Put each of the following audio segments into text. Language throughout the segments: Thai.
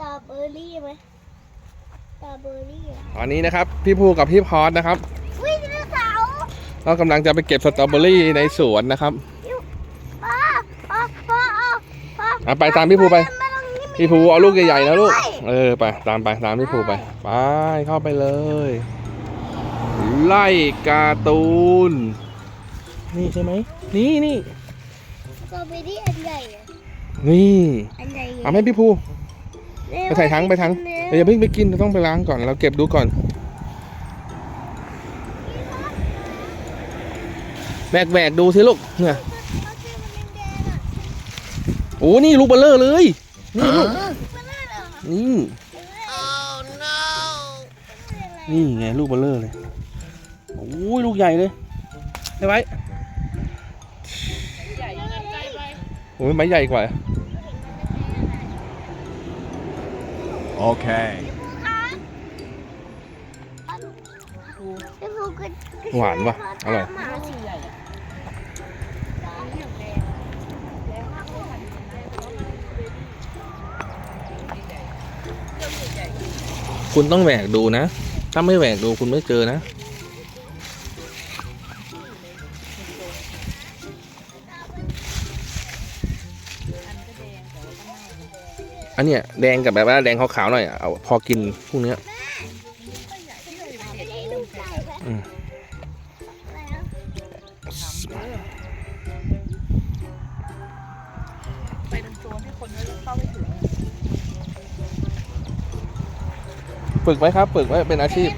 ตรอเบอร์รี่ไหมสตรอเบอร์รี่อะตอนนี้นะครับ พี่ภูกับพี่พอดนะครับวิ่งไดโนเสาร์เรากำลังจะไปเก็บสตรอเบอรี่ในสวนนะครับ พ่อพ่อพ่อพ่ออะไปตามพี่ภูไปมาตรงนี้มีพี่ภูเอาลูกใหญ่ๆนะลูกด้วยเออไปตามไปตามพี่ภูไป ไปเข้าไปเลย ไล่การ์ตูน นี่ใช่ไหม นี่นี่สตรอเบอร์รี่อันใหญ่อะนี่ อันใหญ่เอาให้พี่ภู ไปใส่ถังไปถังเดี๋ยวอย่าเพิ่งไปกินเราต้องไปล้างก่อนเราเก็บดูก่อนแบกแบกดูสิลูกเนี่ยเขาชื่อมันแดงๆอะโอ้นี่ลูกเบลเลอร์เลยนี่ลูกนี่นี่ไงลูกเบลเลอร์เลยโอ้ยลูกใหญ่เลยได้ไหมโอ้ยไม้ใหญ่กว่า Okay. หวานปะอร่อย คุณต้องแหวกดูนะ ถ้าไม่แหวกดูคุณไม่เจอนะ อันเนี้ยแดงกับแบบว่าแดงขาวๆหน่อยอะเอาพอกินพวกเนี้ยไม่ได้ดูไก่ไหมอืมอะไรนะไปตรงโซนที่คนเขาเข้าไม่ถึงฝึกไว้ครับฝึกไว้เป็นอาชีพ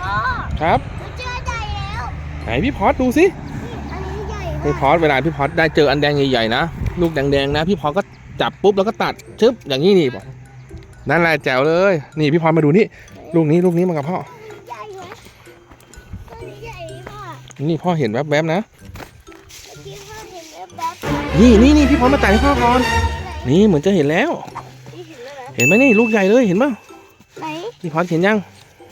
พ่อครับหนูเจอใหญ่แล้วไหนพี่พอดดูสิอันนี้ใหญ่พี่มากพอดเวลาพี่พอดได้เจออันแดงใหญ่ๆนะลูกแดงๆนะพี่พอดก็ จับปุ๊บแล้วก็ตัดชึบอย่างนี้นี่บอกนั่นแหละแจ๋วเลย นี่พี่พอดมาดูนี่ลูกนี้ลูกนี้มากับพ่อใหญ่ไหมตัวนี้ใหญ่พ่อนี่พ่อเห็นแวบๆนะเมื่อกี้พ่อเห็นแว๊บนี่นี่นี่พี่พอดมาตัดให้พ่อก่อนๆนี่เหมือนจะเห็นแล้วนี่เห็นแล้วนะเห็นไหมนี่ลูกใหญ่เลยเห็นป่ะไหนพี่พอดเห็นยัง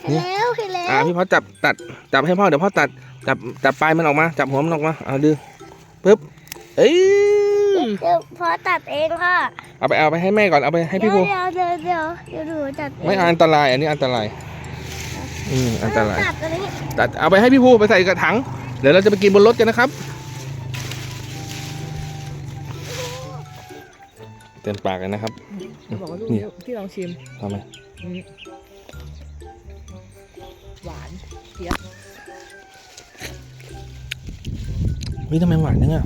เห็นแล้วเห็นแล้วอ่าพี่พอดจับตัดจับให้พ่อเดี๋ยวพ่อตัดจับจับปลายมันออกมา จับหัวมันออกมาเอาดึงปึ๊บเอ้ย เดี๋ยวพ่อตัดเองค่ะเอาไปเอาไปให้แม่ก่อนเอาไปให้พี่ภูเดี๋ยวเดี๋ยวเดี๋ยวเดี๋ยวหนูตัดเองไม่อันตราย อันนี้อันตราย อืมอันตรายตัดอันนี้ตัดเอาไปให้พี่ภูไปใส่กระถัง เดี๋ยวเราจะไปกินบนรถกันนะครับ เต็มปากเลยนะครับจะบอกว่าลูกนี่นี้ที่ลองชิมทำไมอืมหวานเจี๊ยบเฮ้ยทำไมหวานจังอะ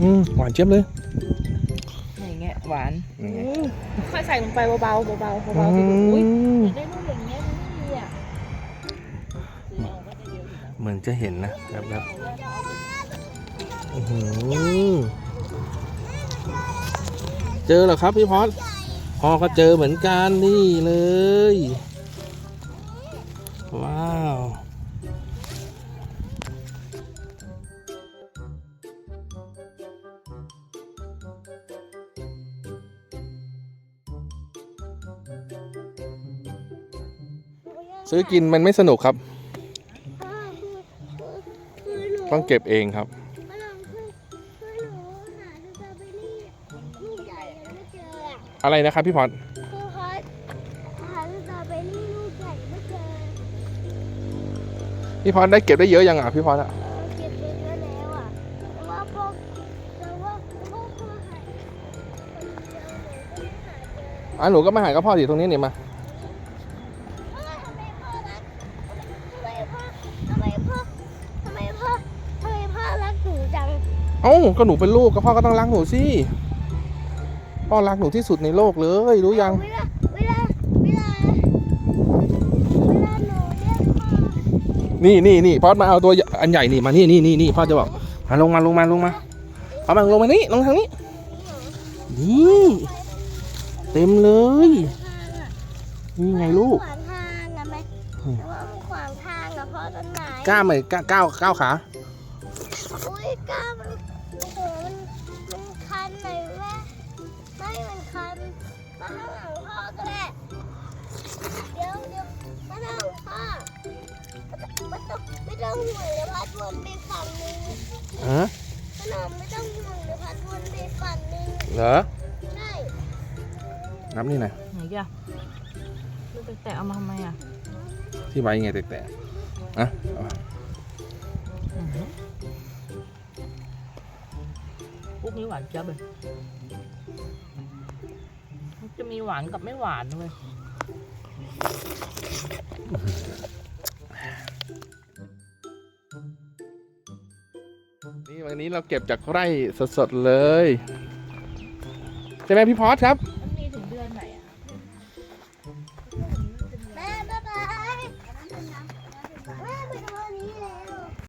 อืมหวานเจี๊ยบเลยๆอย่างเงี้ยหวานนี่ไงอืมค่อยใส่ลงไปเบาๆเบาๆอืเบาๆสิลูกอุ้ยมได้ลูกอย่างเงี้ยมันไม่มีอะเหมือนจะเห็นนะแบบแบบอื้อหือเจอเหรอครับพี่พอดพ่อก็เจอเหมือนกันนี่เลย ว้าว ซื้อกินมันไม่สนุกครับพ่อคือคือคือหนูต้องเก็บเองครับมาลองคือคือหนูหาสตรอเบอรี่ลูกใหญ่ยังไม่เจออะอะไรนะครับพี่พอดคือเขาหาสตรอเบอรี่ลูกใหญ่ไม่เจอพี่พอดได้เก็บได้เยอะยังอะพี่พอดอะ ออะหนูก็มาหากับพ่อดิตรงนี้เนี่ยมาเอ้ยทำไมพ่อรักทำไมพ่อทำไมพ่อทำไมพ่อทำไมพ่อรักหนูจังเอ้าก็หนูเป็นลูกก็พ่อก็ต้องรักหนูสิพ่อรักหนูที่สุดในโลกเลย รู้ยังเวลาเวลาเวลาเวลาหนูเรียกพ่อนี่นี่นี่พอดมาเอาตัวอันใหญ่นี่มานี่นี่นี่นี่พ่อจะบอกมาลงมาลงมาลงมาเอามาลงมานี่ลงทางนี้นี่ เต็มเลย นี่ไงลูก ขวางทางนะไหมอืมแต่ว่ามันขวางทางนะพ่อต้นไม้กล้าไหมกล้าก้าวก้าวขา อุ้ยกล้ามันโอ้โหมันมันคันหน่อยแม่ไม่มันคันมาข้างหลังพ่อก็ได้เดี๋ยวเดี๋ยวมาข้างหลังพ่อไม่ต้องไม่ต้องห่วงเดี๋ยวพัดวนไปฝั่งนึงฮะ ขนมไม่ต้องห่วงเดี๋ยวพัดวนไปฝั่งนึงเหรอใช่ นับนี่หนะไหนแกมันแตะๆเอามาทำไมอะที่ใบไงแตะๆอะเอามาอื้อหือพวกนี้หวานเจี๊ยบเลยมันจะมีหวานกับไม่หวานด้วยนี่วันนี้เราเก็บจากไร่สดๆเลย ใช่ไหมพี่พอสครับอัน